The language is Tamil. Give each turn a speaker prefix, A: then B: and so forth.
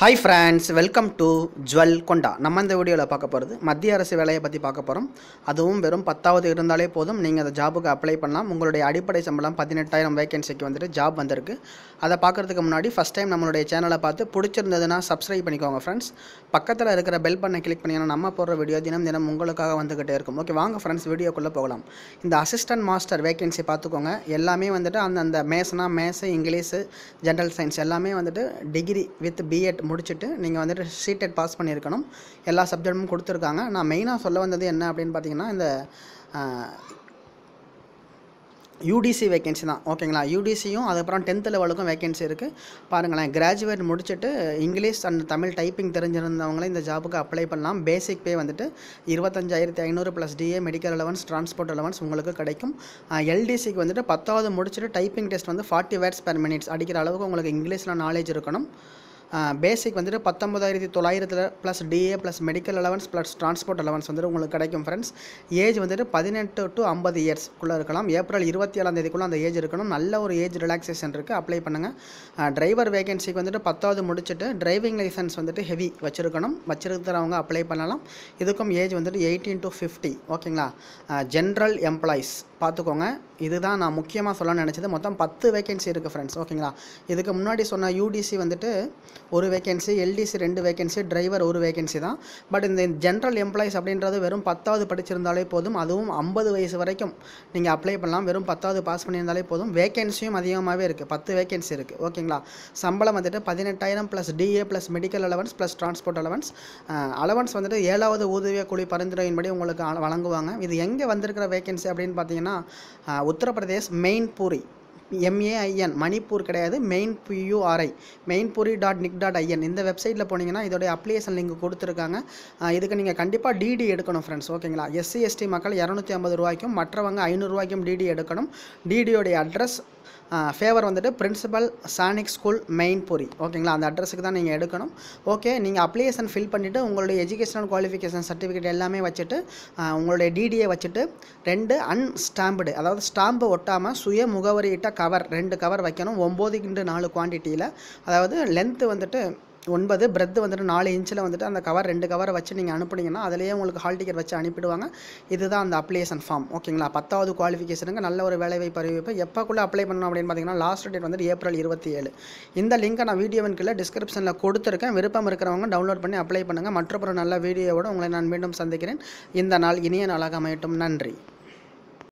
A: ஹாய் ஃப்ரெண்ட்ஸ் வெல்கம் டு ஜுவல் கொண்டா நம்ம இந்த வீடியோவில் பார்க்க போகிறது மத்திய அரசு வேலையை பற்றி பார்க்க போகிறோம் அதுவும் வெறும் பத்தாவது இருந்தாலே போதும். நீங்கள் அந்த ஜாபுக்கு அப்ளை பண்ணலாம். உங்களுடைய அடிப்படை சம்பளம் பதினெட்டாயிரம் வேகன்சிக்கு வந்துட்டு ஜாப் வந்திருக்கு. அதை பார்க்குறதுக்கு முன்னாடி ஃபஸ்ட் டைம் நம்மளுடைய சேனலை பார்த்து பிடிச்சிருந்ததுன்னா சப்ஸ்கிரைப் பண்ணிக்கோங்க ஃப்ரெண்ட்ஸ் பக்கத்தில் இருக்கிற பெல் பண்ணை கிளிக் பண்ணிங்கன்னா நம்ம போடுற வீடியோ தினம் தினம் உங்களுக்காக வந்துக்கிட்டே இருக்கும். ஓகே வாங்க ஃப்ரெண்ட்ஸ் வீடியோக்குள்ளே போகலாம். இந்த அசிஸ்டன்ட் மாஸ்டர் வேகன்சி பார்த்துக்கோங்க. எல்லாமே வந்துட்டு அந்தந்த மேத்ஸ்னா மேத்ஸு இங்கிலீஷு ஜென்ரல் சயின்ஸ் எல்லாமே வந்துட்டு டிகிரி வித் பிஎட் முடிச்சுட்டு நீங்கள் வந்துட்டு சீட்டெட் பாஸ் பண்ணியிருக்கணும். எல்லா சப்ஜெக்டும் கொடுத்துருக்காங்க. நான் மெயினாக சொல்ல வந்தது என்ன அப்படின்னு பார்த்தீங்கன்னா இந்த யூடிசி வேகன்சி தான். ஓகேங்களா? யூடிசியும் அதுக்கப்புறம் டென்த் லெவலுக்கும் வேகன்சி இருக்குது பாருங்களேன் கிராஜுவேட் முடிச்சுட்டு இங்கிலீஷ் அண்ட் தமிழ் டைப்பிங் தெரிஞ்சிருந்தவங்களே இந்த ஜாபுக்கு அப்ளை பண்ணலாம். பேசிக் பே வந்துட்டு இருபத்தஞ்சாயிரத்தி ஐநூறு plus DA medical allowance transport allowance உங்களுக்கு கிடைக்கும். எல்டிசிக்கு வந்துட்டு பத்தாவது முடிச்சுட்டு டைப்பிங் டெஸ்ட் வந்து ஃபார்ட்டி வேர்ட்ஸ் பெர் மினிட்ஸ் அடிக்கிற அளவுக்கு உங்களுக்கு இங்கிலீஷில் நாலேஜ் இருக்கணும். பேசிக் வந்துட்டு பத்தொம்பதாயிரத்தி தொள்ளாயிரத்தில் plus DA plus medical allowance plus transport allowance வந்துட்டு உங்களுக்கு கிடைக்கும் ஃப்ரெண்ட்ஸ் ஏஜ் வந்துட்டு பதினெட்டு டு ஐம்பது இயர்ஸ்க்குள்ளே இருக்கலாம். ஏப்ரல் இருபத்தி ஏழாம் தேதிக்குள்ளே அந்த ஏஜ் இருக்கணும். நல்ல ஒரு ஏஜ் ரிலாக்ஸேஷன் இருக்குது அப்ளை பண்ணுங்கள் டிரைவர் வேகன்சிக்கு வந்துட்டு பத்தாவது முடிச்சுட்டு டிரைவிங் லைசன்ஸ் வந்துட்டு ஹெவி வச்சுருக்கணும். வச்சுருக்கிறவங்க அப்ளை பண்ணலாம். இதுக்கும் ஏஜ் வந்துட்டு எயிட்டீன் டு ஃபிஃப்டி ஓகேங்களா ஜென்ரல் எம்ப்ளாயீஸ் பார்த்துக்கோங்க. இதுதான் நான் முக்கியமாக சொல்ல நினச்சது. மொத்தம் பத்து வேகன்சி இருக்குது ஃப்ரெண்ட்ஸ் ஓகேங்களா இதுக்கு முன்னாடி சொன்ன யூடிசி வந்துட்டு ஒரு வேகன்சி எல்டிசி ரெண்டு வேகன்சி டிரைவர் ஒரு வேகன்சி தான். பட் இந்த ஜென்ரல் எம்ப்ளாயிஸ் அப்படின்றது வெறும் பத்தாவது படிச்சிருந்தாலே போதும். அதுவும் ஐம்பது வயசு வரைக்கும் நீங்கள் அப்ளை பண்ணலாம். வெறும் பத்தாவது பாஸ் பண்ணியிருந்தாலே போதும். வேகன்சியும் அதிகமாகவே இருக்குது பத்து வேகன்சி இருக்குது ஓகேங்களா சம்பளம் வந்துட்டு பதினெட்டாயிரம் plus DA plus medical allowance plus transport allowance allowance வந்துட்டு ஏழாவது ஊதிய குழி பரிந்துரையின்படி உங்களுக்கு வழங்குவாங்க. இது எங்கே வந்திருக்கிற வேகன்சி அப்படின்னு பார்த்தீங்கன்னா Other but this main puri. M A I N Manipur கிடையாது main P U R I Mainpuri dot nic dot I N இந்த வெப்சைட்டில் போனீங்கன்னா இதோடைய அப்ளிகேஷன் லிங்க் கொடுத்துருக்காங்க. இதுக்கு நீங்கள் கண்டிப்பாக டிடி எடுக்கணும் ஃப்ரெண்ட்ஸ் ஓகேங்களா எஸ்சி எஸ்டி மக்கள் இரநூத்தி ஐம்பது ரூபாய்க்கும் மற்றவங்க ஐநூறுரூவாய்க்கும் டிடி எடுக்கணும். டிடியோடைய அட்ரஸ் ஃபேவர் வந்துட்டு பிரின்சிபல் சானிக் ஸ்கூல் மெயின்பூரி ஓகேங்களா அந்த அட்ரஸுக்கு தான் நீங்கள் எடுக்கணும். ஓகே நீங்கள் அப்ளிகேஷன் ஃபில் பண்ணிவிட்டு உங்களுடைய எஜுகேஷனல் குவாலிஃபிகேஷன் சர்டிஃபிகேட் எல்லாமே வச்சுட்டு உங்களுடைய டிடியை வச்சுட்டு ரெண்டு அன்ஸ்டாம்படு அதாவது ஸ்டாம்பு ஒட்டாமல் சுய முகவரியிட்ட கவர் ரெண்டு கவர் வைக்கணும். ஒம்பது இன்ட்டு நாலு குவான்டிட்டியில் அதாவது லென்த்து வந்துட்டு ஒன்பது பிரெத் வந்துட்டு நாலு இன்ச்சில் வந்துட்டு அந்த கவர் ரெண்டு கவரை வச்சு நீங்கள் அனுப்புனீங்கன்னா அதிலேயே உங்களுக்கு ஹால் டிக்கெட் வச்சு அனுப்பிடுவாங்க. இதுதான் அந்த அப்ளிகேஷன் ஃபார்ம் ஓகேங்களா பத்தாவது குவாலிஃபிகேஷனுக்கு நல்ல ஒரு வேலைவாய்ப்பு அறிவிப்பு. எப்போக்குள்ளே அப்ளை பண்ணணும் அப்படின்னு பார்த்தீங்கன்னா லாஸ்ட் டேட் வந்துட்டு ஏப்ரல் இருபத்தி ஏழு. இந்த லிங்கை நான் வீடியோவின் கீழே டிஸ்கிரிப்ஷனில் கொடுத்துருக்கேன். விருப்பம் இருக்கிறவங்க டவுன்லோட் பண்ணி அப்ளை பண்ணுங்கள் மற்றொரு நல்ல வீடியோவோடு உங்களை நான் மீண்டும் சந்திக்கிறேன். இந்த நாள் இனிய நாளாக அமையட்டும். நன்றி.